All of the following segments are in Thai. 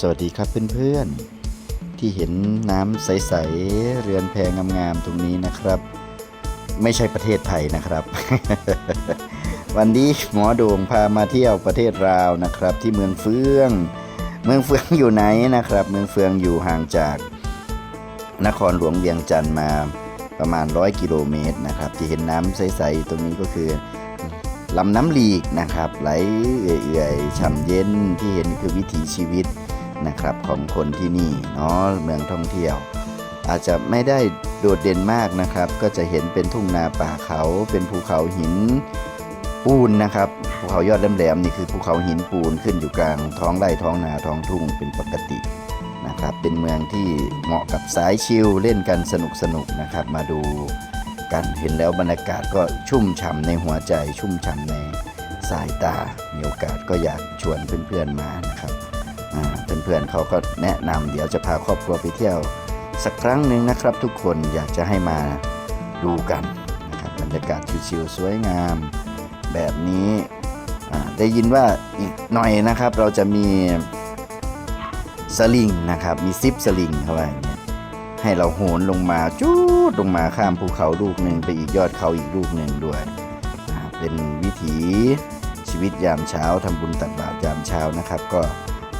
สวัสดีครับเพื่อนๆ ที่เห็นน้ำใสๆ เรือนแพงามๆตรงนี้นะครับ ไม่ใช่ประเทศไทยนะครับ วันนี้หมอโด่งพามาเที่ยวประเทศลาวนะครับ ที่เมืองเฟือง เมืองเฟืองอยู่ไหนนะครับ เมืองเฟืองอยู่ห่างจากนครหลวงเวียงจันทร์มาประมาณ 100 กิโลเมตรนะครับ ที่เห็นน้ำใสๆตรงนี้ก็คือลำน้ำลีกนะครับ ไหลเอื่อยๆฉ่ำเย็นที่เห็นคือวิถีชีวิต นะครับของคนที่นี่เนาะเมืองท่องเที่ยว อาจจะไม่ได้โดดเด่นมากนะครับ ก็จะเห็นเป็นทุ่งนาป่าเขาเป็นภูเขาหินปูนนะครับภูเขายอดแหลมๆนี่คือภูเขาหินปูนขึ้นอยู่กลางท้องไร่ท้องนาท้องทุ่งเป็นปกตินะครับเป็นเมืองที่เหมาะกับสายชิลเล่นกันสนุกๆน,นะครับ มาดูกันเห็นแล้วบรรยากาศก็ชุ่มฉ่ำในหัวใจชุ่มฉ่ำในสายตามีโอกาสก็อยากชวนเพื่อนๆมานะครับ พื่อนๆเขาก็แนะนำเดี๋ยวจะพาครอบครัวไปเที่ยว สักครั้งหนึ่งนะครับ ทุกคนอยากจะให้มาดูกันนะครับบรรยากาศชิวๆสวยงาม แบบนี้ได้ยินว่าอีกหน่อยนะครับ เราจะมีสลิงนะครับ มีซิปสลิงเข้าไปอย่างเงี้ยให้เราโหนลงมาจูดลงมาข้ามภูเขาลูกหนึ่งไปอีกยอดเขาอีกลูกหนึ่งด้วยเป็นวิถีชีวิตยามเช้าทำบุญตักบาตรยามเช้านะครับ ก็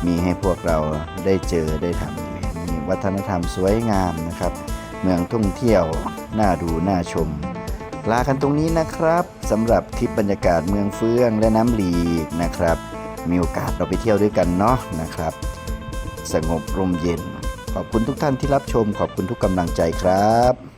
มีให้พวกเราได้เจอได้ทำมีวัฒนธรรมสวยงามนะครับ เมืองท่องเที่ยวน่าดูน่าชม ลากันตรงนี้นะครับสำหรับคลิปบรรยากาศเมืองเฟืองและน้ำหลีกนะครับ มีโอกาสเราไปเที่ยวด้วยกันเนาะนะครับ สงบร่มเย็น ขอบคุณทุกท่านที่รับชม ขอบคุณทุกกำลังใจครับ